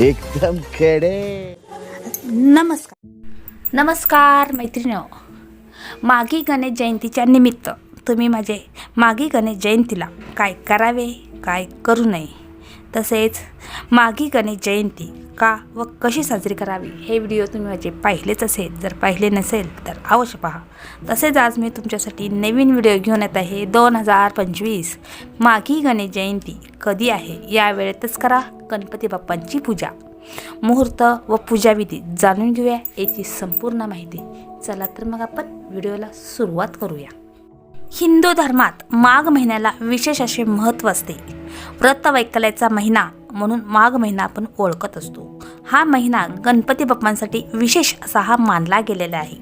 एकदम कडे नमस्कार. नमस्कार मैत्रिणी मागी गणेश जयंतीच्या निमित्त तुम्ही माझे मागी गणेश जयंतीला काय करावे काय करू नये? तसेच मागी गणेश जयंती का व कशी साजरी करावी हे व्हिडिओ तुम्ही माझे पाहिलेच असेल जर पाहिले नसेल तर अवश्य पहा. तसेच आज मी तुमच्यासाठी नवीन व्हिडिओ घेऊन येत आहे. दोन हजार पंचवीस मागी गणेश जयंती कधी आहे? या वेळेतच करा. गणपती बाप्पांची पूजा. मुहूर्त व पूजाविधी जाणून घेऊया. याची संपूर्ण माहिती. चला तर मग आपण व्हिडिओला सुरुवात करूया. हिंदू धर्मात माघ महिन्याला विशेष असे महत्त्व असते. व्रत वैकल्याचा महिना म्हणून माघ महिना आपण ओळखत असतो. हा महिना गणपती बाप्पांसाठी विशेष असा हा मानला गेलेला आहे.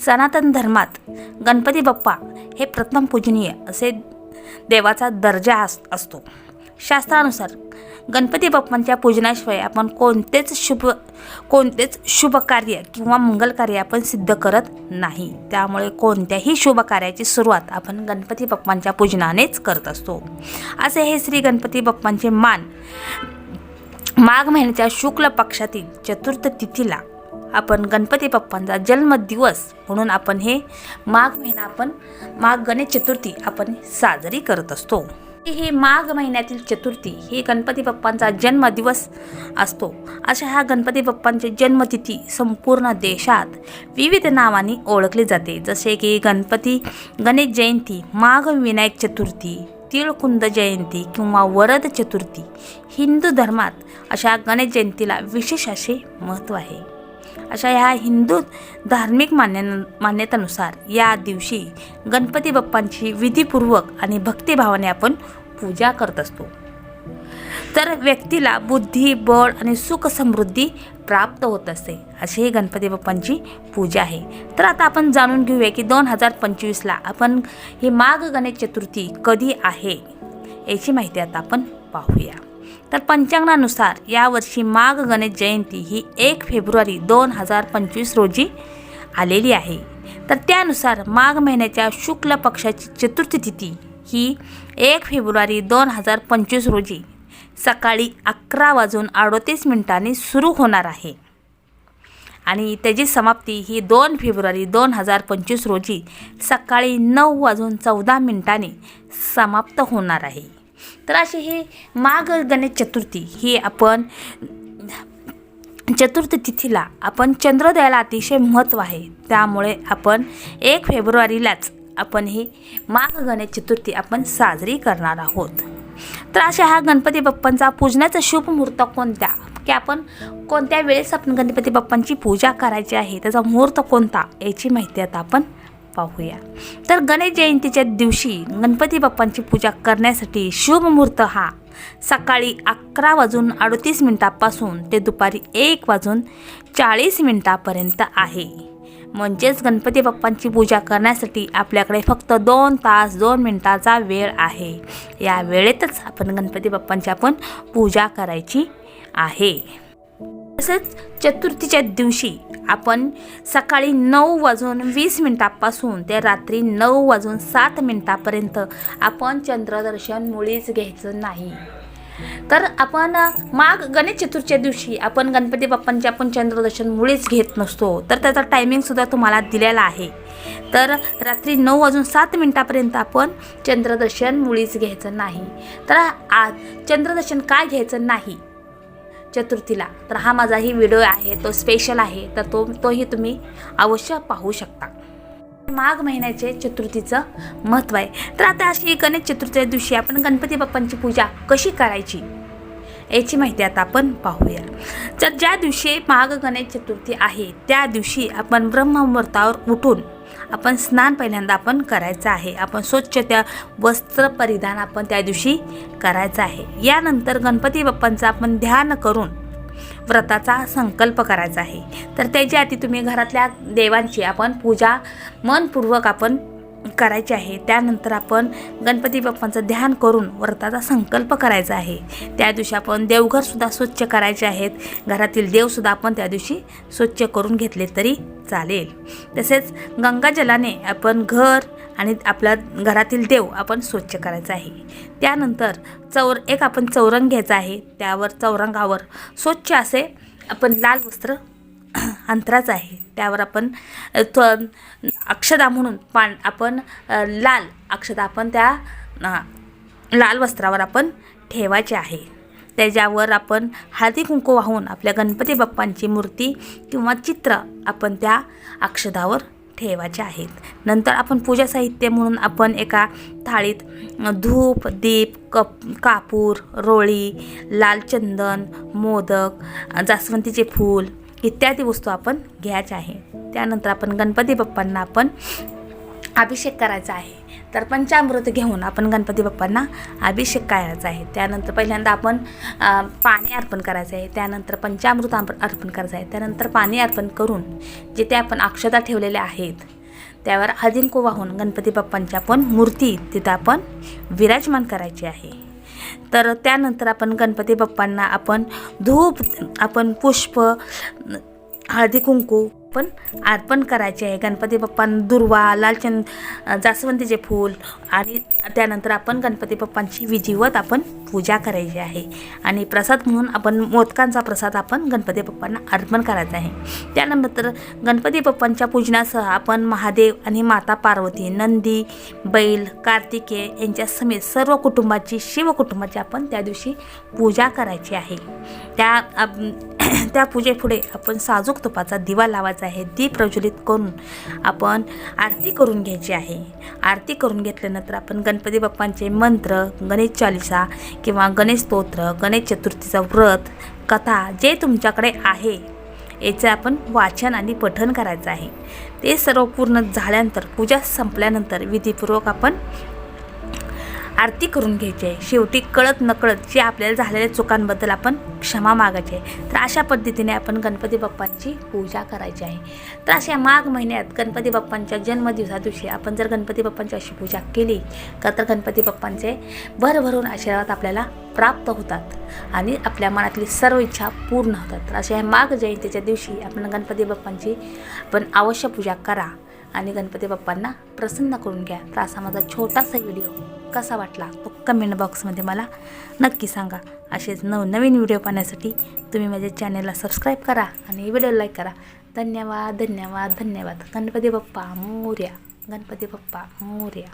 सनातन धर्मात गणपती बाप्पा हे प्रथम पूजनीय असे देवाचा दर्जा अस असतो. शास्त्रानुसार गणपती बाप्पांच्या पूजनाशिवाय आपण कोणतेच शुभ कोणतेच शुभ कार्य किंवा मंगल कार्य आपण सिद्ध करत नाही. त्यामुळे कोणत्याही शुभ कार्याची सुरुवात आपण गणपती बाप्पांच्या पूजनानेच करत असतो. असे हे श्री गणपती बाप्पांचे मान माघ महिन्याच्या शुक्ल पक्षातील चतुर्थ तिथीला आपण गणपती बाप्पांचा जन्मदिवस म्हणून आपण हे माघ महिना आपण माघ गणेश चतुर्थी आपण साजरी करत असतो. हे माघ महिन्यातील चतुर्थी. ही गणपती बाप्पांचा जन्मदिवस असतो. अशा ह्या गणपती बाप्पांची जन्मतिथी संपूर्ण देशात विविध नावांनी ओळखली जाते. जसे की गणपती गणेश जयंती माघ विनायक चतुर्थी तिळकुंद जयंती किंवा वरद चतुर्थी. हिंदू धर्मात अशा गणेश जयंतीला विशेष असे महत्त्व आहे. अशा ह्या हिंदू धार्मिक मान्य मान्यतेनुसार या दिवशी गणपती बाप्पांची विधीपूर्वक आणि भक्तिभावाने आपण पूजा करत असतो. तर व्यक्तीला बुद्धी बळ आणि सुख समृद्धी प्राप्त होत असते अशी ही गणपती बाप्पांची पूजा आहे. तर आता आपण जाणून घेऊया की दोन हजार पंचवीसला आपण ही माघ गणेश चतुर्थी कधी आहे याची माहिती आता आपण पाहूया. तर पंचांगानुसार यावर्षी माघ गणेश जयंती ही एक फेब्रुवारी दोन हजार पंचवीस रोजी आलेली आहे. तर त्यानुसार माघ महिन्याच्या शुक्ल पक्षाची चतुर्थी तिथी ही एक फेब्रुवारी दोन हजार पंचवीस रोजी सकाळी अकरा वाजून अडोतीस मिनिटांनी सुरू होणार आहे. आणि त्याची समाप्ती ही दोन फेब्रुवारी दोन हजार पंचवीस रोजी सकाळी नऊ वाजून चौदा मिनिटांनी समाप्त होणार आहे. तर अशी ही माघ गणेश चतुर्थी ही आपण चतुर्थ तिथीला आपण चंद्रोदयाला अतिशय महत्त्व आहे. त्यामुळे आपण एक फेब्रुवारीलाच आपण ही माघ गणेश चतुर्थी आपण साजरी करणार आहोत. तर अशा हा गणपती बाप्पांचा पूजण्याचा शुभ मुहूर्त कोणत्या की आपण कोणत्या वेळेस आपण गणपती बाप्पांची पूजा करायची आहे? त्याचा मुहूर्त कोणता? याची माहिती आता आपण पाहूया. तर गणेश जयंतीच्या दिवशी गणपती बाप्पांची पूजा करण्यासाठी शुभ मुहूर्त हा. सकाळी अकरा वाजून अडतीस मिनिटापासून ते दुपारी एक वाजून चाळीस मिनिटापर्यंत आहे. म्हणजेच गणपती बाप्पांची पूजा करण्यासाठी आपल्याकडे फक्त दोन तास दोन मिनिटाचा वेळ आहे. या वेळेतच आपण गणपती बाप्पांची आपण पूजा करायची आहे. तसेच चतुर्थीच्या दिवशी आपण सकाळी नऊ वाजून वीस मिनटापासून ते रात्री नऊ वाजून सात मिनटापर्यंत आपण चंद्रदर्शन मुळीच घ्यायचं नाही. तर आपण माघ गणेश चतुर्थीच्या दिवशी आपण गणपती बाप्पांचे आपण चंद्रदर्शन मुळीच घेत नसतो. तर त्याचा टायमिंगसुद्धा तुम्हाला दिलेला आहे. तर रात्री नऊ वाजून सात मिनटापर्यंत आपण चंद्रदर्शन मुळीच घ्यायचं नाही. तर आज चंद्रदर्शन काय घ्यायचं नाही? चतुर्थीला. तर हा माझाही व्हिडिओ आहे तो स्पेशल आहे तर तो तोही तुम्ही अवश्य पाहू शकता. माघ महिन्याचे चतुर्थीचं महत्त्व आहे. तर आता अशी गणेश चतुर्थीच्या दिवशी आपण गणपती बाप्पांची पूजा कशी करायची याची माहिती आता आपण पाहूया. तर ज्या दिवशी माघ गणेश चतुर्थी आहे त्या दिवशी आपण ब्रह्ममुहूर्तावर उठून आपण स्नान पहिल्यांदा आपण करायचं आहे. आपण स्वच्छ त्या वस्त्र परिधान आपण त्या दिवशी करायचं आहे. यानंतर गणपती बाप्पांचं आपण ध्यान करून व्रताचा संकल्प करायचा आहे. तर त्याच्या आधी तुम्ही घरातल्या देवांची आपण पूजा मनपूर्वक आपण करायचे आहे. त्यानंतर आपण गणपती बाप्पांचं ध्यान करून व्रताचा संकल्प करायचा आहे. त्या दिवशी आपण देवघरसुद्धा स्वच्छ करायचे आहेत. घरातील देवसुद्धा आपण त्या दिवशी स्वच्छ करून घेतले तरी चालेल. तसेच गंगाजलाने आपण घर आणि आपल्या घरातील देव आपण स्वच्छ करायचा आहे. त्यानंतर चौर एक आपण चौरंग घ्यायचा आहे. त्यावर चौरंगावर स्वच्छ असे आपण लाल वस्त्र अंतराचं आहे. त्यावर आपण थ अक्षदा म्हणून पान आपण लाल अक्षदा आपण त्या लाल वस्त्रावर आपण ठेवायचे आहे. त्याच्यावर आपण हळदी कुंकू वाहून आपल्या गणपती बाप्पांची मूर्ती किंवा चित्र आपण त्या अक्षदावर ठेवायचे आहेत नंतर आपण पूजा साहित्य म्हणून आपण एका थाळीत धूप दीप कप कापूर रोळी लाल चंदन मोदक जास्वंतीचे जास्वंदीचे फूल इत्यादी वस्तू आपण घ्यायच्या आहे. त्यानंतर आपण गणपती बाप्पांना आपण अभिषेक करायचा आहे. तर पंचामृत घेऊन आपण गणपती बाप्पांना अभिषेक करायचा आहे. त्यानंतर पहिल्यांदा आपण पाणी अर्पण करायचं आहे. त्यानंतर पंचामृत अर्प- अर्पण करायचं आहे. त्यानंतर पाणी अर्पण करून जिथे आपण अक्षता ठेवलेल्या आहेत त्यावर हळदीकुंकू वाहून गणपती बाप्पांच्या आपण मूर्ती तिथं आपण विराजमान करायची आहे. तर त्यानंतर आपण गणपती बाप्पांना आपण धूप आपण पुष्प हळदी कुंकू पण अर्पण करायचे आहे. गणपती बाप्पांना दुर्वा लालचंद जास्वंदीचे फूल आणि त्यानंतर आपण गणपती बाप्पांची विधिवत आपण पूजा करायची आहे. आणि प्रसाद म्हणून आपण मोदकांचा प्रसाद आपण गणपती बाप्पांना अर्पण करायचा आहे. त्यानंतर गणपती बाप्पांच्या पूजनासह आपण महादेव आणि माता पार्वती नंदी बैल कार्तिकेय यांच्या समेत सर्व कुटुंबाची शिव कुटुंबाची आपण त्या दिवशी पूजा करायची आहे. त्या त्या पूजेपुढे आपण साजूक तुपाचा दिवा लावायचा आहे. दीप प्रज्वलित करून आपण आरती करून घ्यायची आहे. आरती करून घेतल्यानंतर आपण गणपती बाप्पांचे मंत्र गणेश चालिसा किंवा गणेश स्तोत्र गणेश चतुर्थीचा व्रत कथा जे तुमच्याकडे आहे याचं आपण वाचन आणि पठन करायचं आहे. ते सर्व पूर्ण झाल्यानंतर पूजा संपल्यानंतर विधीपूर्वक आपण आरती करून घ्यायची आहे. शेवटी कळत नकळत जे आपल्याला झालेल्या चुकांबद्दल आपण क्षमा मागायची आहे. तर अशा पद्धतीने आपण गणपती बाप्पांची पूजा करायची आहे. तर अशा माघ महिन्यात गणपती बाप्पांच्या जन्मदिवसा दिवशी आपण जर गणपती बाप्पांची अशी पूजा केली तर गणपती बाप्पांचे भरभरून आशीर्वाद आपल्याला प्राप्त होतात आणि आपल्या मनातली सर्व इच्छा पूर्ण होतात. तर अशा ह्या माघ जयंतीच्या दिवशी आपण गणपती बाप्पांची आपण अवश्य पूजा करा. आणि गणपती बाप्पांना प्रसन्न करून घ्या. तर असा माझा छोटासा व्हिडिओ कसा वाटला तो कमेंट बॉक्समध्ये मला नक्की सांगा. असेच नवनवीन व्हिडिओ पाहण्यासाठी तुम्ही माझ्या चॅनलला सबस्क्राईब करा आणि व्हिडिओ लाईक करा. धन्यवाद धन्यवाद धन्यवाद. गणपती बाप्पा मोर्या गणपती बाप्पा मोर्या.